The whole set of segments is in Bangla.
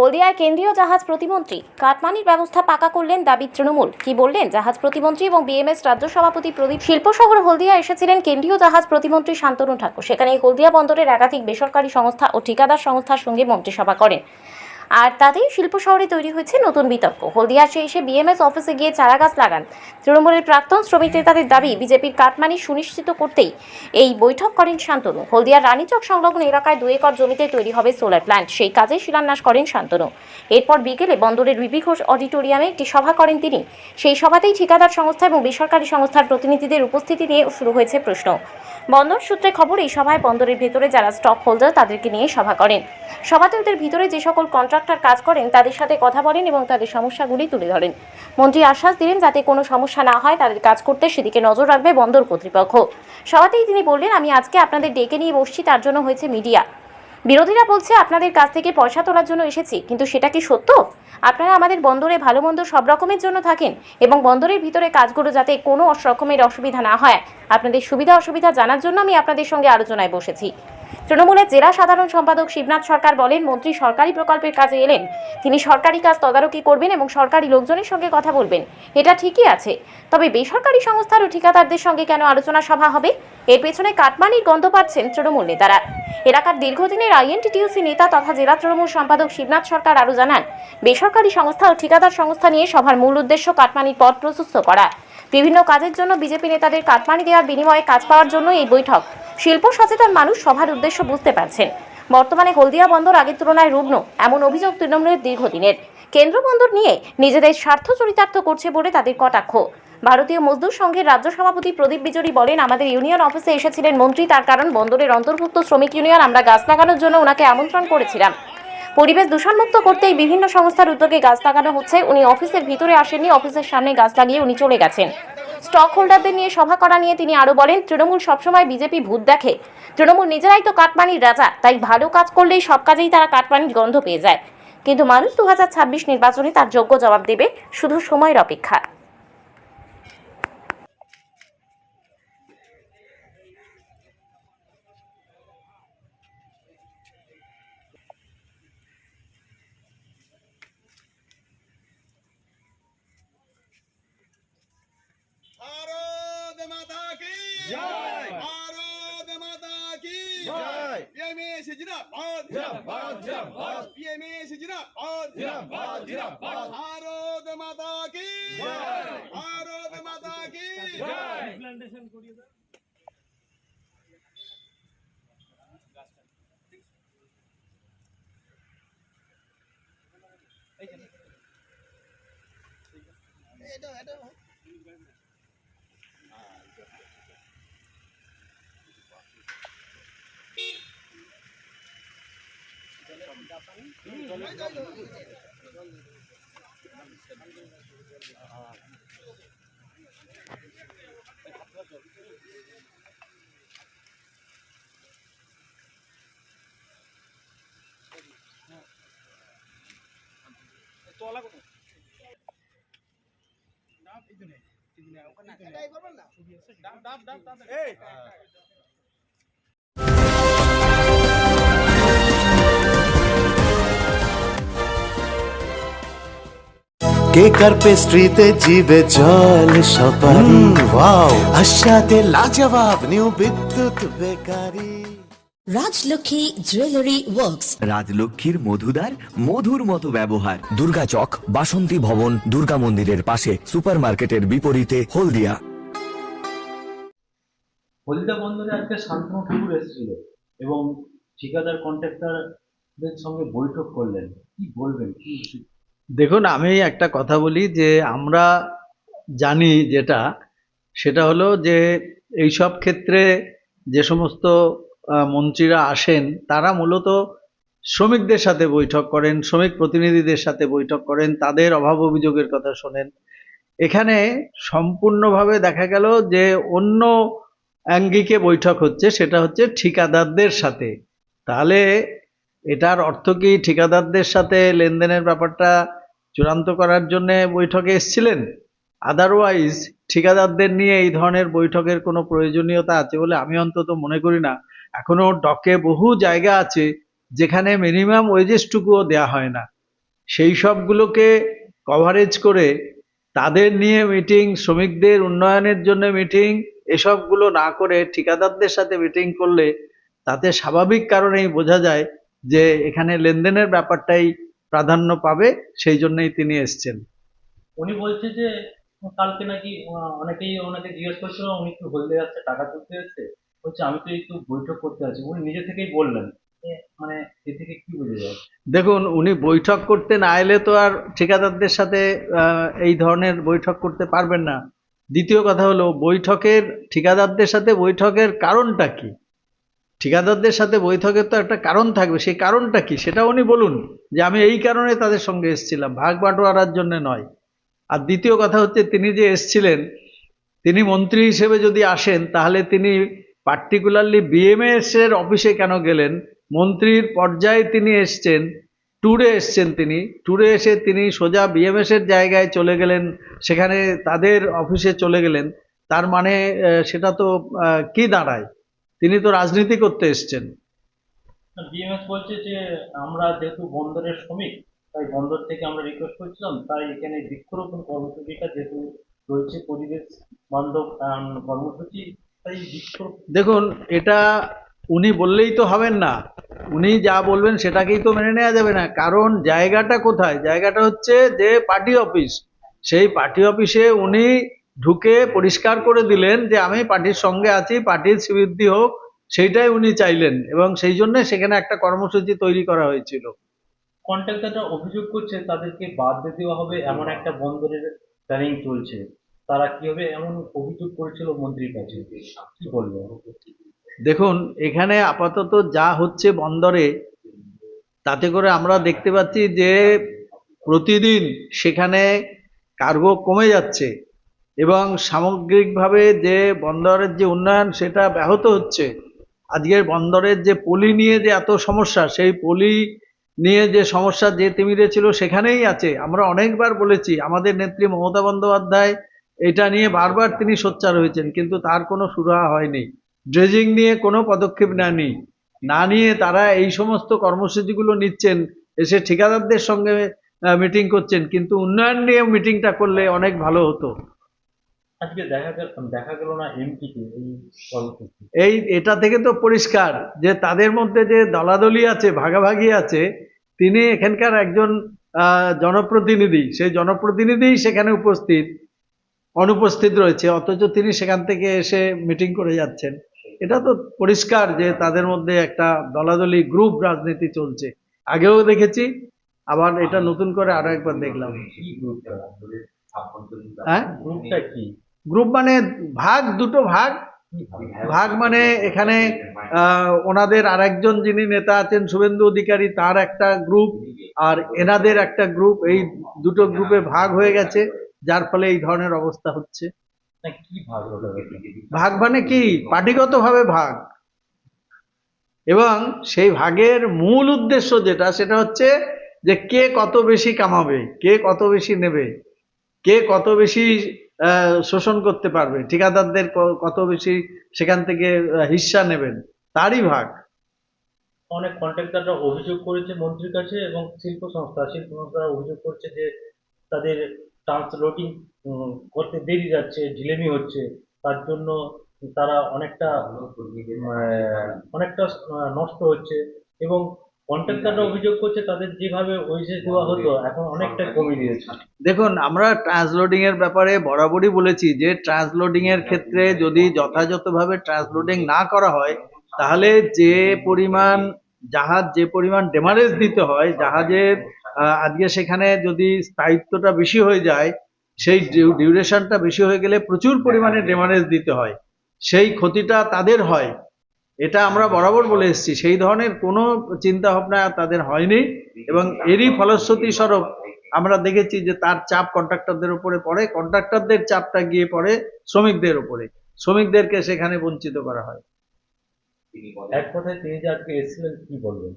হলদিয়ায় কেন্দ্রীয় জাহাজ প্রতিমন্ত্রী কাটমানির ব্যবস্থা পাকা করলেন দাবি তৃণমূল। কি বললেন জাহাজ প্রতিমন্ত্রী এবং বিএমএস রাজ্য সভাপতি প্রদীপ শিল্প শহর হলদিয়া এসেছিলেন কেন্দ্রীয় জাহাজ প্রতিমন্ত্রী শান্তনু ঠাকুর। সেখানে হলদিয়া বন্দরের একাধিক বেসরকারি সংস্থা ও ঠিকাদার সংস্থার সঙ্গে মন্ত্রিসভা করেন। আর তাতেই শিল্প শহরে তৈরি হয়েছে নতুন বিতর্ক। হলদিয়ার সে এসে বিএমএস অফিসে গিয়ে চারা গাছ লাগান। তৃণমূলের প্রাক্তন শ্রমিক নেতাদের দাবি, বিজেপির কাটমানি সুনিশ্চিত করতেই এই বৈঠক করেন শান্তনু। হলদিয়ার রানীচক সংলগ্ন এলাকায় দু একর জমিতে তৈরি হবে সোলার প্ল্যান্ট সেই কাজে শিলান্যাস করেন শান্তনু। এরপর বিকেলে বন্দরের বিবি ঘোষ অডিটোরিয়ামে একটি সভা করেন তিনি। সেই সভাতেই ঠিকাদার সংস্থা এবং বেসরকারি সংস্থার প্রতিনিধিদের উপস্থিতি নিয়ে শুরু হয়েছে প্রশ্ন। বন্দর সূত্রে খবর, এই সভায় বন্দরের ভেতরে যারা স্টক হোল্ডার তাদেরকে নিয়ে সভা করেন। সভাতে ওদের ভিতরে যে সকল কন্ট্রাক্টর কাজ করেন, তাদের সাথে কথা বলেন এবং তাদের সমস্যাগুলি তুলে ধরেন। মন্ত্রী আশ্বাস দিলেন যাতে কোনো সমস্যা না হয়, তাদের কাজ করতে সেদিকে নজর রাখবে বন্দর কর্তৃপক্ষ। সভাতেই তিনি বললেন, আমি আজকে আপনাদের ডেকে নিয়ে বসছি, তার জন্য হয়েছে মিডিয়া। বিরোধীরা বলছে, আপনাদের কাছ থেকে পয়সা তোলার জন্য এসেছি, কিন্তু সেটা কি সত্য? আপনারা আমাদের বন্দরে ভালো মন্দ সব রকমের জন্য থাকেন এবং বন্দরের ভিতরে কাজগুলো যাতে কোনো রকমের অসুবিধা না হয়। আপনাদের সুবিধা অসুবিধা জানার জন্য আমি আপনাদের সঙ্গে আলোচনায় বসেছি। তৃণমূলের জেলা সাধারণ সম্পাদক শিবনাথ সরকার বলেন, মন্ত্রী সরকারি প্রকল্পের কাজে এলেন। তিনি সরকারি কাজ তদারকি করবেন এবং সরকারি লোকজনের সঙ্গে কথা বলবেন। এটা ঠিকই আছে। তবে বেসরকারি সংস্থার ও ঠিকাদারদের সঙ্গে কেন আলোচনা সভা হবে? এর পেছনে কাটমানির গন্ধ পাচ্ছেন তৃণমূল নেতারা। এলাকার দীর্ঘদিনের আইএনটিটিউসি নেতা তথা জেলা তৃণমূল সম্পাদক শিবনাথ সরকার আরও জানান, বেসরকারি সংস্থা ও ঠিকাদার সংস্থা নিয়ে সভার মূল উদ্দেশ্য কাটমানির পথ প্রশস্ত করা। বিভিন্ন কাজের জন্য বিজেপি নেতাদের কাটমানি দেওয়ার বিনিময়ে কাজ পাওয়ার জন্য এই বৈঠক। শিল্প সচেতন মানুষ সভার উদ্দেশ্য বুঝতে পারছেন। বর্তমানে হলদিয়া বন্দর আগের তুলনায় রুগ্ন, এমন অভিযোগ তৃণমূলের দীর্ঘদিনের। কেন্দ্র বন্দর নিয়ে নিজেদের স্বার্থ চরিতার্থ করছে বলে তাদের কটাক্ষ। ভারতীয় মজদুর সংঘের রাজ্য সভাপতি প্রদীপ বিজরি বলেন, আমাদের ইউনিয়ন অফিসে এসেছিলেন মন্ত্রী, তার কারণ বন্দরের অন্তর্ভুক্ত শ্রমিক ইউনিয়ন, আমরা গাছ লাগানোর জন্য ওনাকে আমন্ত্রণ করেছিলাম। পরিবেশ দূষণমুক্ত করতেই বিভিন্ন সংস্থার উদ্যোগে গাছ লাগানো হচ্ছে। উনি অফিসের ভিতরে আসেননি, অফিসের সামনে গাছ লাগিয়ে উনি চলে গেছেন। স্টক হোল্ডারদের নিয়ে সভা করা নিয়ে তিনি আরও বলেন, তৃণমূল সবসময় বিজেপি ভূত দেখে। তৃণমূল নিজেরাই তো কাটমানির রাজা, তাই ভালো কাজ করলেই সব কাজেই তারা কাটমানির গন্ধ পেয়ে যায়। কিন্তু মানুষ দু হাজার ছাব্বিশ নির্বাচনে তার যোগ্য জবাব দেবে শুধু সময়ের অপেক্ষা। भारत माता की। PMA जिंदाबाद जिंदाबाद जिंदाबाद PMA जिंदाबाद जिंदाबाद जिंदाबाद भारत माता की। भारत माता की। प्लांटेशन करिए এই যে এটা এটা তোলা কোথায় ডাব এই জন্য ডাব ডাব ডাব এই जय। কেকার পেস্ট্রিতে জিবে জল সপারি ওয়াও। আশাতে লাজবাব new Bidyut bakery. Rajlakshmi jewellery works. রাজলক্ষ্মীর মধুদার মধুর মতো ব্যবহার। দুর্গা চক বাসন্তী ভবন দুর্গা মন্দিরের পাশে সুপারমার্কেটের বিপরীতে হলদিয়া। হলদিয়া বন্দরে আজকে শান্তনু ঠাকুর এসেছিল এবং ঠিকাদার কন্ট্রাক্টরদের সঙ্গে বৈঠক করলেন। কি বলবেন? কি দেখুন, আমি একটা কথা বলি যে আমরা জানি যেটা, সেটা হলো যে এইসব ক্ষেত্রে যে সমস্ত মন্ত্রীরা আসেন, তারা মূলত শ্রমিকদের সাথে বৈঠক করেন, শ্রমিক প্রতিনিধিদের সাথে বৈঠক করেন, তাদের অভাব অভিযোগের কথা শোনেন। এখানে সম্পূর্ণভাবে দেখা গেল যে অন্য অ্যাঙ্গিকে বৈঠক হচ্ছে, সেটা হচ্ছে ঠিকাদারদের সাথে। তাহলে এটার অর্থ কি? ঠিকাদারদের সাথে লেনদেনের ব্যাপারটা চূড়ান্ত করার জন্য বৈঠকে এসেছিলেন। আদারওয়াইজ ঠিকাদারদের নিয়ে এই ধরনের বৈঠকের কোনো প্রয়োজনীয়তা আছে বলে আমি অন্তত মনে করি না। এখনও ডকে বহু জায়গা আছে যেখানে মিনিমাম ওয়েজেসটুকুও দেওয়া হয় না। সেই সবগুলোকে কভারেজ করে তাদের নিয়ে মিটিং, শ্রমিকদের উন্নয়নের জন্য মিটিং, এসবগুলো না করে ঠিকাদারদের সাথে মিটিং করলে তাতে স্বাভাবিক কারণেই বোঝা যায় যে এখানে লেনদেনের ব্যাপারটাই প্রাধান্য পাবে সেই জন্যই তিনি এসছেন। উনি বলছে যে কালকে নাকি অনেকেই ওনাকে জিজ্ঞেস করছিল উনি একটু হলদে যাচ্ছে টাকা তুলতে যাচ্ছে বলছে আমি তো একটু বৈঠক করতে আছি। উনি নিজে থেকেই বললেন। মানে এ থেকে কি বোঝা যায়? দেখুন উনি বৈঠক করতে না এলে তো আর ঠিকাদারদের সাথে এই ধরনের বৈঠক করতে পারবেন না। দ্বিতীয় কথা হলো বৈঠকের ঠিকাদারদের সাথে বৈঠকের কারণটা কি? ঠিকাদারদের সাথে বৈঠকের তো একটা কারণ থাকবে, সেই কারণটা কি? সেটা উনি বলুন যে আমি এই কারণে তাদের সঙ্গে এসেছিলাম, ভাগ বাটোয়ারার জন্য নয়। আর দ্বিতীয় কথা হচ্ছে তিনি যে এসছিলেন, তিনি মন্ত্রী হিসেবে যদি আসেন, তাহলে তিনি পার্টিকুলারলি বিএমএস এর অফিসে কেন গেলেন? মন্ত্রীর পর্যায়ে তিনি এসছেন ট্যুরে এসছেন তিনি। ট্যুরে এসে তিনি সোজা বিএমএস এর জায়গায় চলে গেলেন, সেখানে তাদের অফিসে চলে গেলেন। তার মানে সেটা তো কি দাঁড়ায়? তিনি তো রাজনীতি করতে এসছেন। বিএমএস বলছে যে আমরা যেহেতু বন্দরের শ্রমিক তাই বন্দর থেকে আমরা রিকোয়েস্ট করছিলাম তাই এখানে বৃক্ষরোপণ কর্মসূচিটা যেহেতু রয়েছে পরিবেশ বান্ধব কর্মসূচি তাই দেখুন এটা উনি বললেই তো হবেন না। উনি যা বলবেন সেটাকেই তো মেনে নেওয়া যাবে না। কারণ জায়গাটা কোথায়? জায়গাটা হচ্ছে যে পার্টি অফিস। সেই পার্টি অফিসে উনি ঢুকে পরিষ্কার করে দিলেন যে আমি পার্টির সঙ্গে আছি পার্টির শ্রীবৃদ্ধি হোক সেইটাই উনি চাইলেন এবং সেই জন্য সেখানে একটা কর্মসূচি তৈরি করা হয়েছিল। কন্ট্রাক্টররা অভিযোগ করছে তাদেরকে বাদ দিয়ে দেওয়া হবে এমন একটা বন্দরের প্ল্যানিং চলছে। তারা কীভাবে এমন অভিযোগ করেছিল মন্ত্রীর কাছে? কি বলব দেখুন এখানে আপাতত যা হচ্ছে বন্দরে তাতে করে আমরা দেখতে পাচ্ছি যে প্রতিদিন সেখানে কার্গো কমে যাচ্ছে। এবং সামগ্রিকভাবে যে বন্দরের যে উন্নয়ন, সেটা ব্যাহত হচ্ছে। আজকের বন্দরের যে পলি নিয়ে যে এত সমস্যা, সেই পলি নিয়ে যে সমস্যা যে তিমিরে ছিল, সেখানেই আছে। আমরা অনেকবার বলেছি, আমাদের নেত্রী মমতা বন্দ্যোপাধ্যায় এটা নিয়ে বারবার তিনি সোচ্চার হয়েছেন, কিন্তু তার কোনো সুরাহা হয়নি। ড্রেজিং নিয়ে কোনো পদক্ষেপ নেয়নি না নিয়ে তারা এই সমস্ত কর্মসূচিগুলো নিচ্ছেন, এসে ঠিকাদারদের সঙ্গে মিটিং করছেন, কিন্তু উন্নয়ন নিয়ে মিটিংটা করলে অনেক ভালো হতো। আজকে দেখা গেল দেখা গেল না এমপিকে এই এই এটা থেকে তো পরিষ্কার যে তাদের মধ্যে যে দলাদলি আছে ভাগাভাগি আছে তিনি এখানকার একজন জনপ্রতিনিধি সেই জনপ্রতিনিধিই সেখানে উপস্থিত অনুপস্থিত রয়েছে অথচ তিনি সেখান থেকে এসে মিটিং করে যাচ্ছেন। এটা তো পরিষ্কার যে তাদের মধ্যে একটা দলাদলি গ্রুপ রাজনীতি চলছে। আগেও দেখেছি আবার এটা নতুন করে আরও একবার দেখলাম। হ্যাঁ? গ্রুপটা কি? গ্রুপ মানে ভাগ দুটো ভাগ। ভাগ মানে এখানে ওনাদের আরেকজন যিনি নেতা আছেন শুভেন্দু অধিকারী তার একটা গ্রুপ আর এনাদের একটা গ্রুপ। এই দুটো গ্রুপে ভাগ হয়ে গেছে যার ফলে এই ধরনের অবস্থা হচ্ছে। ভাগ মানে কি? পার্টিগতভাবে ভাগ। এবং সেই ভাগের মূল উদ্দেশ্য যেটা সেটা হচ্ছে যে কে কত বেশি কামাবে কে কত বেশি নেবে কে কত বেশি শোষণ করতে পারবে ঠিকাদারদের ক- কত বেশি সেখান থেকে হিস্সা নেবেন তারই ভাগ। অনেক কন্ট্রাক্টররা অভিযোগ করেছে মন্ত্রীর কাছে এবং শিল্প সংস্থা শিল্প সংস্থারা অভিযোগ করছে যে তাদের ট্রান্সলোডিং করতে দেরি যাচ্ছে ঢিলেমি হচ্ছে। তার জন্য তারা অনেকটা অনেকটা নষ্ট হচ্ছে এবং কন্ট্রাক্টররা অভিযোগ করছে তাদের যেভাবে ওয়েজেস দেওয়া হতো এখন অনেকটা কমে দিয়েছে দেখুন আমরা ট্রান্সলোডিং এর ব্যাপারে বরাবরই বলেছি যে ট্রান্সলোডিং এর ক্ষেত্রে যদি যথাযথভাবে ট্রান্সলোডিং না করা হয় তাহলে যে পরিমাণ জাহাজ যে পরিমাণ ডেমারেজ দিতে হয় জাহাজের আজকে সেখানে যদি স্থায়িত্বটা বেশি হয়ে যায় সেই ডিউরেশনটা বেশি হয়ে গেলে প্রচুর পরিমাণে ডেমারেজ দিতে হয়। সেই ক্ষতিটা তাদের হয়। এটা আমরা বরাবর বলে এসেছি। সেই ধরনের কোনো চিন্তা ভাবনা তাদের হয়নি এবং এরই ফলশ্রুতি স্বরূপ আমরা দেখেছি যে তার চাপ কন্ট্রাক্টরদের উপরে পড়ে কন্ট্রাক্টরদের চাপটা গিয়ে পড়ে শ্রমিকদের উপরে। শ্রমিকদেরকে সেখানে বঞ্চিত করা হয়। এক কথায় তিনি যে আজকে এসেছিলেন কি বলবেন?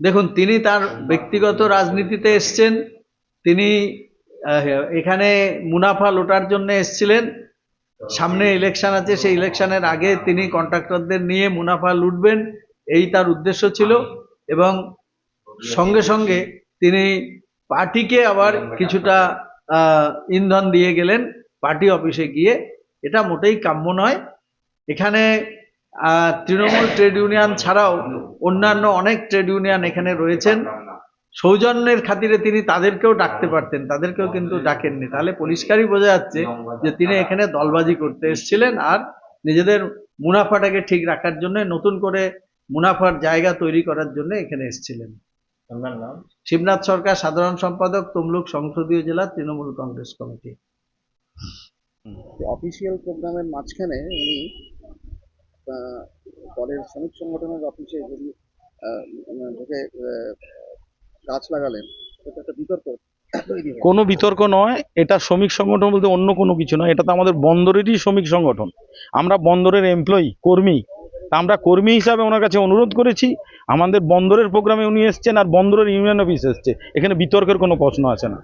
দেখুন তিনি তার ব্যক্তিগত রাজনীতিতে এসছেন। তিনি এখানে মুনাফা লোটার জন্য এসছিলেন। সামনে ইলেকশন আছে, সেই ইলেকশনের আগে তিনি কন্ট্রাক্টরদের নিয়ে মুনাফা লুটবেন, এই তার উদ্দেশ্য ছিল এবং সঙ্গে সঙ্গে তিনি পার্টিকে আবার কিছুটা ইন্ধন দিয়ে গেলেন, পার্টি অফিসে গিয়ে। এটা মোটেই কাম্য নয়। এখানে তৃণমূল ট্রেড ইউনিয়ন ছাড়াও অন্যান্য অনেক ট্রেড ইউনিয়ন এখানে রয়েছেন। সৌজন্যের খাতিরে তিনি তাদেরকেও ডাকতে পারতেন তাদেরকেও কিন্তু ডাকেননি। তাহলে পরিষ্কারই বোঝা যাচ্ছে যে তিনি এখানে দলবাজি করতে এসেছিলেন আর নিজেদের মুনাফাটাকে ঠিক রাখার জন্য নতুন করে মুনাফার জায়গা তৈরি করার জন্য এখানে এসেছিলেন। শিবনাথ সরকার সাধারণ সম্পাদক তমলুক সংসদীয় জেলা তৃণমূল কংগ্রেস কমিটি। অফিসিয়াল প্রোগ্রামের মাঝখানে উনি আহ, দলের শ্রমিক সংগঠনের অফিসে যদি ঢুকে আহ, গাছ লাগালেন, এটা একটা বিতর্ক তৈরি কোনো বিতর্ক নয়, এটা শ্রমিক সংগঠন বলতে অন্য কোনো কিছু নয়, এটা তো আমাদের বন্দরেরই শ্রমিক সংগঠন। আমরা বন্দরের এমপ্লয়ি কর্মী। আমরা কর্মী হিসাবে ওনার কাছে অনুরোধ করেছি, আমাদের বন্দরের প্রোগ্রামে উনি এসছেন আর বন্দরের ইউনিয়ন অফিস এসছে। এখানে বিতর্কের কোনো প্রশ্ন আছে না।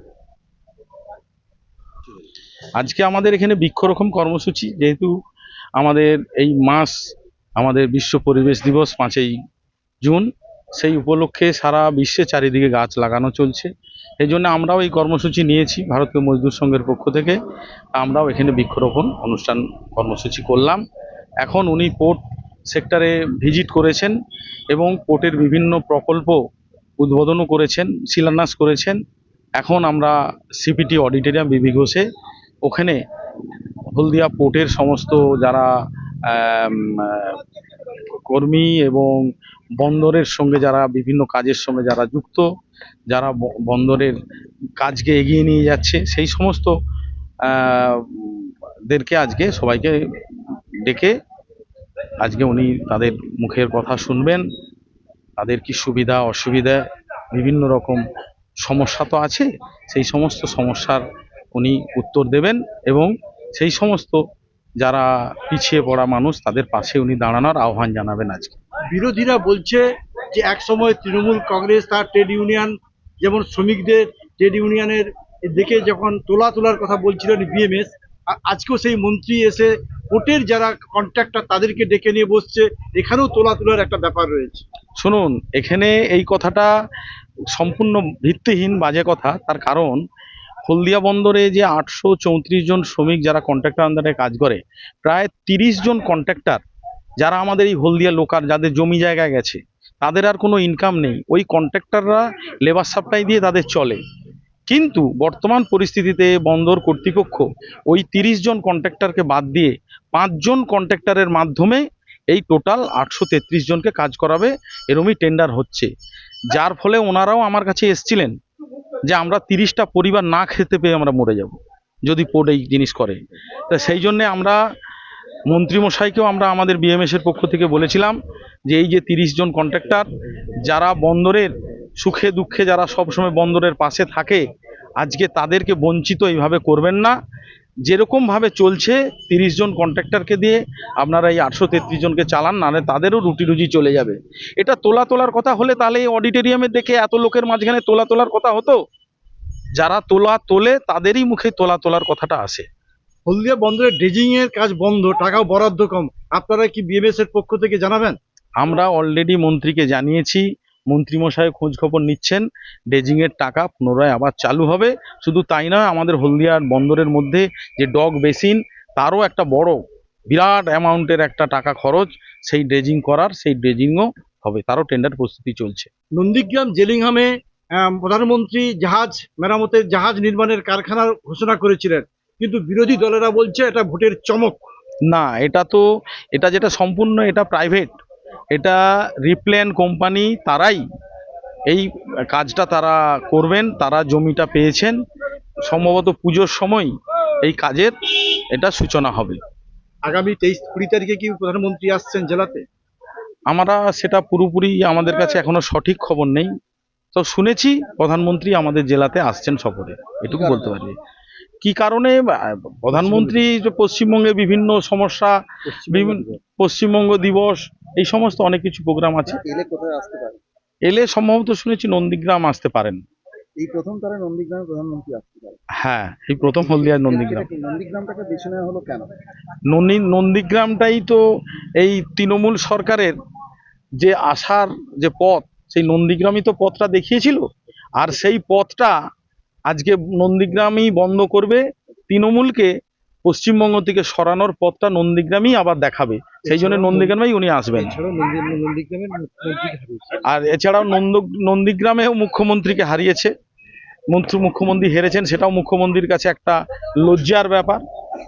আজকে আমাদের এখানে বৃক্ষরোপণ কর্মসূচি, যেহেতু আমাদের এই মাস, আমাদের বিশ্ব পরিবেশ দিবস পাঁচই জুন সেই উপলক্ষে সারা বিশ্বে চারিদিকে গাছ লাগানো চলছে। এই জন্য আমরাও এই কর্মসূচি নিয়েছি ভারতীয় মজদুর সংঘের পক্ষ থেকে। আমরাও এখানে বৃক্ষরোপণ অনুষ্ঠান কর্মসূচি করলাম। এখন উনি পোর্ট সেক্টরে ভিজিট করেছেন এবং পোর্টের বিভিন্ন প্রকল্প উদ্বোধনও করেছেন, শিলান্যাস করেছেন। এখন আমরা সিপিটি অডিটোরিয়াম, বিবি ঘোষে ওখানে হলদিয়া পোর্টের সমস্ত যারা কর্মী এবং বন্দরের সঙ্গে যারা, বিভিন্ন কাজের সঙ্গে যারা যুক্ত, যারা বন্দরের কাজকে এগিয়ে নিয়ে যাচ্ছে, সেই সমস্ত দেরকে আজকে সবাইকে ডেকে আজকে উনি তাদের মুখের কথা শুনবেন। তাদের কি সুবিধা, অসুবিধা, বিভিন্ন রকম সমস্যা তো আছে, সেই সমস্ত সমস্যার উনি উত্তর দেবেন এবং সেই সমস্ত যারা পিছিয়ে পড়া মানুষ তাদের পাশে উনি দাঁড়ানোর আহ্বান জানাবেন আজকে। বিরোধীরা বলছে যে এক সময় তৃণমূল কংগ্রেস, তার ট্রেড ইউনিয়ন, যেমন শ্রমিকদের ট্রেড ইউনিয়নের দেখে যখন তোলা তোলার কথা বলছিলেন বিএমএস আজকেও সেই মন্ত্রী এসে কোর্টের যারা কন্ট্রাক্টর তাদেরকে ডেকে নিয়ে বসছে, এখানেও তোলা তোলার একটা ব্যাপার রয়েছে। শুনুন, এখানে এই কথাটা সম্পূর্ণ ভিত্তিহীন, বাজে কথা। তার কারণ, হলদিয়া বন্দরে যে আটশো চৌত্রিশ জন শ্রমিক যারা কন্ট্রাক্টর আন্ডারে কাজ করে, প্রায় তিরিশ জন কন্ট্রাক্টর যারা আমাদের এই হলদিয়া লোকাল, যাদের জমি জায়গা গেছে, তাদের আর কোনো ইনকাম নেই। ওই কন্ট্রাক্টররা লেবার সাপ্লাই দিয়ে তাদের চলে। কিন্তু বর্তমান পরিস্থিতিতে বন্দর কর্তৃপক্ষ ওই তিরিশ জন কন্ট্রাক্টরকে বাদ দিয়ে পাঁচজন কন্ট্রাক্টরের মাধ্যমে এই টোটাল আটশো তেত্রিশ জনকে কাজ করাবে, এরমই টেন্ডার হচ্ছে। যার ফলে ওনারাও আমার কাছে এসছিলেন যে আমরা তিরিশটা পরিবার না খেতে পেয়ে আমরা মরে যাব, যদি পোর্ট এই জিনিস করে। তা সেই জন্যে আমরা মন্ত্রীমশাইকেও আমরা আমাদের বিএমএস এর পক্ষ থেকে বলেছিলাম যে এই যে তিরিশ জন কন্ট্রাক্টর যারা বন্দরের সুখে দুঃখে, যারা সবসময় বন্দরের পাশে থাকে, আজকে তাদেরকে বঞ্চিত এইভাবে করবেন না। যেরকমভাবে চলছে, তিরিশ জন কন্ট্রাক্টরকে দিয়ে আপনারা এই আটশো তেত্রিশ জনকে চালান, নাহলে তাদেরও রুটি রুজি চলে যাবে। এটা তোলা তোলার কথা হলে তাহলে এই অডিটোরিয়ামে দেখে এত লোকের মাঝখানে তোলা তোলার কথা হতো? যারা তোলা তোলে তাদেরই মুখে তোলা তোলার কথাটা আসে। হলদিয়া বন্দরের ড্রেজিং এর কাজ বন্ধ টাকাও বরাদ্দ কম। আপনারা কি বিএমএস এর পক্ষ থেকে জানাবেন? আমরা অলরেডি মন্ত্রীকে জানিয়েছি মন্ত্রীমশাই খোঁজ খবর নিচ্ছেন ড্রেজিংয়ের টাকা পুনরায় আবার চালু হবে। শুধু তাই নয় আমাদের হলদিয়ার বন্দরের মধ্যে যে ডগ বেসিন তারও একটা বড় বিরাট অ্যামাউন্টের একটা টাকা খরচ সেই ড্রেজিং করার সেই ড্রেজিংও হবে। তারও টেন্ডার প্রস্তুতি চলছে। নন্দীগ্রাম জেলিংহামে প্রধানমন্ত্রী জাহাজ মেরামতের জাহাজ নির্মাণের কারখানার ঘোষণা করেছিলেন। কিন্তু বিরোধী দলেরা বলছে এটা ভোটের চমক। না এটা তো এটা যেটা সম্পূর্ণ এটা প্রাইভেট এটা রিপ্ল্যান কোম্পানি তারাই এই কাজটা তারা করবেন তারা জমিটা পেয়েছেন। সম্ভবত পুজোর সময় এই কাজের এটা সূচনা হবে। আগামী তেইশ কুড়ি তারিখে কি প্রধানমন্ত্রী আসছেন জেলাতে? আমরা সেটা পুরোপুরি আমাদের কাছে এখনও সঠিক খবর নেই। তো শুনেছি প্রধানমন্ত্রী আমাদের জেলাতে আসছেন সফরে এটুকু বলতে পারি। কি কারণে? প্রধানমন্ত্রী যে পশ্চিমবঙ্গে বিভিন্ন সমস্যা বিভিন্ন পশ্চিমবঙ্গ দিবস এই সমস্ত অনেক কিছু প্রোগ্রাম আছে। এলে সম্ভবত শুনেছি নন্দীগ্রাম আসতে পারেন। এই প্রথম তারা নন্দীগ্রামে প্রধানমন্ত্রী আসতে পারে হ্যাঁ এই প্রথম হলদিয়ার নন্দীগ্রাম। নন্দীগ্রামটাকে বেছে নেওয়া হলো কেন? নন্দী নন্দীগ্রামটাই তো এই তৃণমূল সরকারের যে আসার যে পথ সেই নন্দীগ্রামই তো পথটা দেখিয়েছিল। আর সেই পথটা আজকে নন্দীগ্রামই বন্ধ করবে তৃণমূলকে পশ্চিমবঙ্গ থেকে সরানোর পথটা নন্দীগ্রামই আবার দেখাবে। সেই জন্য নন্দীগ্রামেই উনি আসবেন। আর এছাড়াও নন্দ নন্দীগ্রামেও মুখ্যমন্ত্রীকে হারিয়েছে। মন্ত্রী মুখ্যমন্ত্রী হেরেছেন সেটাও মুখ্যমন্ত্রীর কাছে একটা লজ্জার ব্যাপার।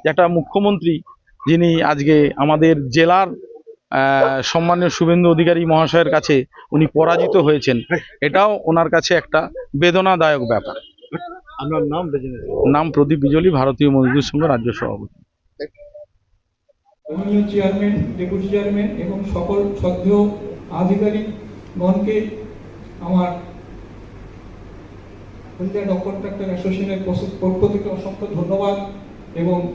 একটা মুখ্যমন্ত্রী যিনি আজকে আমাদের জেলার আহ, সম্মানীয় শুভেন্দু অধিকারী মহাশয়ের কাছে উনি পরাজিত হয়েছেন। এটাও ওনার কাছে একটা বেদনাদায়ক ব্যাপার। আপনার নাম নাম প্রদীপ বিজলি ভারতীয় মজদুর সংঘ রাজ্য সভাপতি। মাননীয় চেয়ারম্যান ডেপুটি চেয়ারম্যান এবং সকল শ্রদ্ধেয় আধিকারিকগণকে আমার হলদিয়া ডক কন্ট্রাক্টর অ্যাসোসিয়েশনের পক্ষ- থেকে অসংখ্য ধন্যবাদ এবং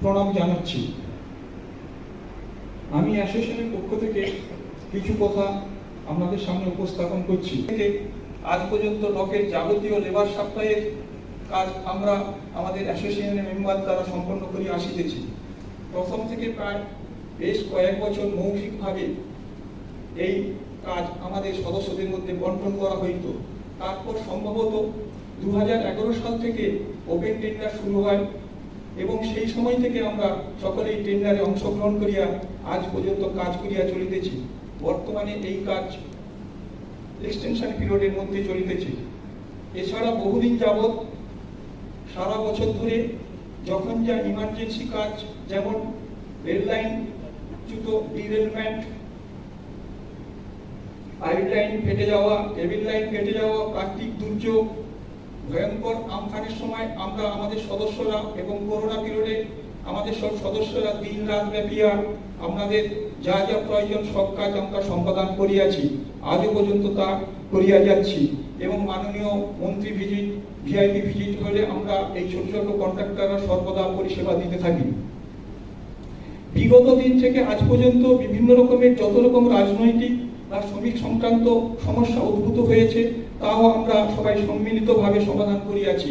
প্রণাম জানাচ্ছি। আমি অ্যাসোসিয়েশনের পক্ষ থেকে কিছু কথা আপনাদের সামনে উপস্থাপন করছি। আজ পর্যন্ত ডকের যাবতীয় লেবার সাপ্তাহের কাজ আমরা আমাদের অ্যাসোসিয়েশনের মেম্বার দ্বারা সম্পন্ন করে আসিতেছি। প্রথম থেকে প্রায় বেশ কয়েক বছর মৌখিকভাবে এই কাজ আমাদের সদস্যদের মধ্যে বন্টন করা হইত। তারপর সম্ভবত দু হাজার এগারো সাল থেকে ওপেন টেন্ডার শুরু হয় এবং সেই সময় থেকে আমরা সকলেই টেন্ডারে অংশগ্রহণ করিয়া আজ পর্যন্ত কাজ করিয়া চলিতেছি। বর্তমানে এই কাজ এক্সটেনশন পিরিয়ডের মধ্যে চলিতেছে। এছাড়া বহুদিন যাবৎ সারা বছর ধরে যখন যা ইমার্জেন্সি কাজ, যেমন রেল লাইন চ্যুত ডিরেলমেন্ট পাইপ লাইন ফেটে যাওয়া কেবিল লাইন ফেটে যাওয়া, প্রাকৃতিক দুর্যোগ, ভয়ঙ্কর আমফানের সময় আমরা আমাদের সদস্যরা এবং করোনা পিরিয়ডে আমাদের সব সদস্যরা দিন রাত ব্যাপিয়া আপনাদের যা যা প্রয়োজন সব কাজ আমরা সম্পাদন করিয়াছি, আজও পর্যন্ত তা করিয়া যাচ্ছি। এবং মাননীয় মন্ত্রী ভিজিট, ভিআইপি ভিজিট হলে আমরা এই ছোট ছোট কন্ট্রাক্টররা সর্বদা পরিষেবা দিতে থাকি। বিগত দিন থেকে আজ পর্যন্ত বিভিন্ন রকমের যত রকম রাজনৈতিক বা শ্রমিক সংক্রান্ত সমস্যা উদ্ভূত হয়েছে, তাও আমরা সবাই সম্মিলিতভাবে সমাধান করিয়াছি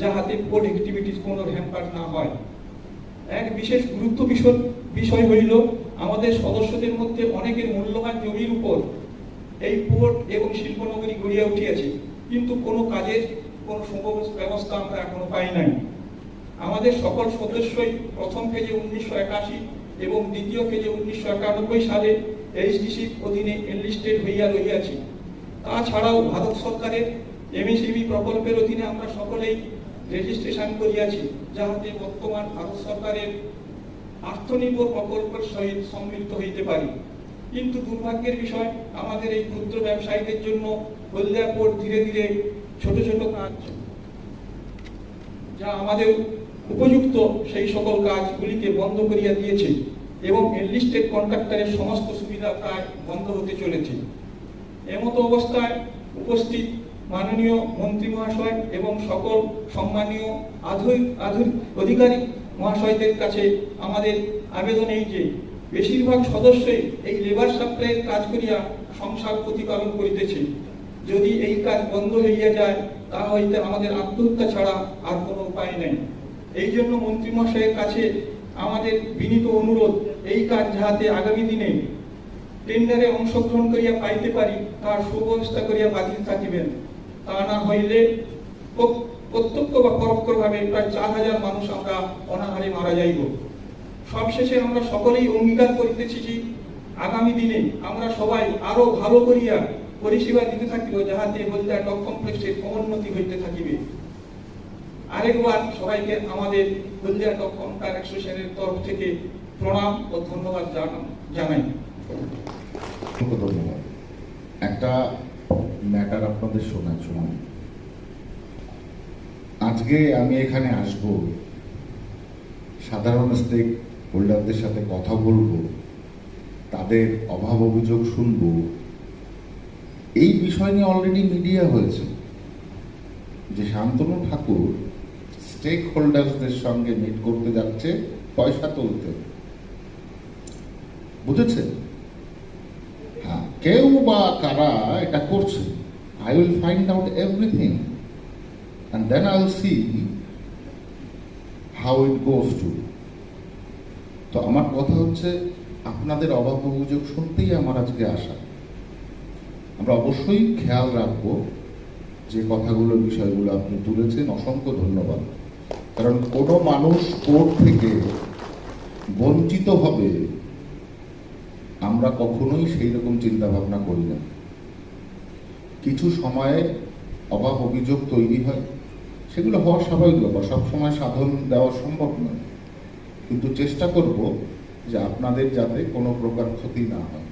যাহাতে পোর্ট অ্যাক্টিভিটিস কোনো হ্যাম্পার না হয়। এক বিশেষ গুরুত্ব বিষয় হইল আমাদের সদস্যদের মধ্যে অনেকের মূল্যবান জমির উপর এই পোর্ট এবং শিল্পনগরী গড়িয়া উঠিয়াছে। কিন্তু কোনো কাজের কোনো ব্যবস্থা আমরা এখনও পাই নাই। আমাদের সকল সদস্যই প্রথম ফেজে উনিশশো একাশি এবং দ্বিতীয় ফেজে উনিশশো একানব্বই সালে এইচডিসির অধীনে এনলিস্টেড হইয়া রহিয়াছি। তাছাড়াও ভারত সরকারের এমএসএমই প্রকল্পের অধীনে আমরা সকলেই রেজিস্ট্রেশন করিয়াছি, যাহাতে বর্তমান ভারত সরকারের আত্মনির্ভর প্রকল্পের সহিত সম্মিলিত হইতে পারি। কিন্তু দুর্ভাগ্যের বিষয়, আমাদের এই ক্ষুদ্র ব্যবসায়ীদের জন্য হলদিয়া পোর্ট ধীরে ধীরে ছোট ছোট কাজ যা আমাদের উপযুক্ত সেই সকল কাজগুলিকে বন্ধ করিয়া দিয়েছে এবং এনলিস্টেড কন্ট্রাক্টরের সমস্ত সুবিধা প্রায় বন্ধ হতে চলেছে। এমতো অবস্থায় উপস্থিত মাননীয় মন্ত্রী মহাশয় এবং সকল সম্মানীয় আধুনিক আধুনিক অধিকারী মহাশয়দের কাছে আমাদের আবেদন এই যে, বেশিরভাগ সদস্যই এই লেবার সাপ্লাইয়ের কাজ করিয়া সংসার প্রতিপালন করিতেছে। যদি এই কাজ বন্ধ হইয়া যায়, তা হইতে আমাদের আত্মহত্যা ছাড়া আর কোনো উপায় নেই। এই জন্য মন্ত্রী মহাশয়ের কাছে আমাদের বিনীত অনুরোধ, এই কাজ যাহাতে আগামী দিনে টেন্ডারে অংশগ্রহণ করিয়া পাইতে পারি, তার সুব্যবস্থা করিয়া বাধিত থাকিবেন। তা না হইলে প্রত্যক্ষ বা পরোক্ষভাবে প্রায় চার হাজার মানুষ আমরা অনাহারে মারা যাইব। সবশেষে আমরা সকলেই অঙ্গীকার করিতেছি যে, আগামী দিনে আমরা সবাই আরও ভালো করিয়া পরিষেবা দিতে থাকিব, যাহাতে হলদিয়া ডক কমপ্লেক্সের সমুন্নতি হইতে থাকিবে। আরেকবার সবাইকে আমাদের হলদিয়া ডক কন্ট্রাক্ট অ্যাসোসিয়েশনের তরফ থেকে প্রণাম ও ধন্যবাদ জানা- জানাই। একটা ম্যাটার আপনাদের শোনার শুনুন আজকে আমি এখানে আসব। সাধারণ স্টেক হোল্ডারদের সাথে কথা বলব, তাদের অভাব অভিযোগ শুনব। এই বিষয় নিয়ে অলরেডি মিডিয়া হয়েছে। যে শান্তনু ঠাকুর স্টেক হোল্ডার্সদের সঙ্গে মিট করতে যাচ্ছে, পয়সা তুলতে। বুঝেছেন? হ্যাঁ কেউ বা কারা এটা করছে? I will find out everything then I will see how it goes to তো আমার কথা হচ্ছে, আপনাদের অভাব অভিযোগ শুনতেই আমার আজকে আসা আমরা অবশ্যই খেয়াল রাখব যে কথাগুলো বিষয়গুলো আপনি তুলেছেন, অসংখ্য ধন্যবাদ। কারণ কোনো মানুষ কোর্ট থেকে বঞ্চিত হবে, আমরা কখনোই সেই রকম চিন্তা ভাবনা করি না। কিছু সময়ে অভাব অভিযোগ তৈরি হয়। সেগুলো হওয়া স্বাভাবিক ব্যাপার। সবসময় সাধন দেওয়া সম্ভব নয়। কিন্তু চেষ্টা করব যে আপনাদের যাতে কোনো প্রকার ক্ষতি না হয়।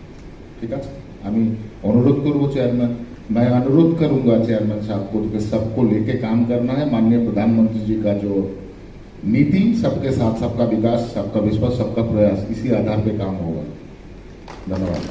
ঠিক আছে? আমি অনুরোধ করব চেয়ারম্যান মানে অনুরোধ করুঙ্গা চেয়ারম্যান সাহেব সবকো লেকে কাম করার হ্যাঁ মাননীয় প্রধানমন্ত্রী কাজ নীতি সবকে সাথ, সবকা বিকাশ, সবকা বিশ্বাস সবকা প্রয়াস, ইসি আধার পে কাম হওয়া ধন্যবাদ।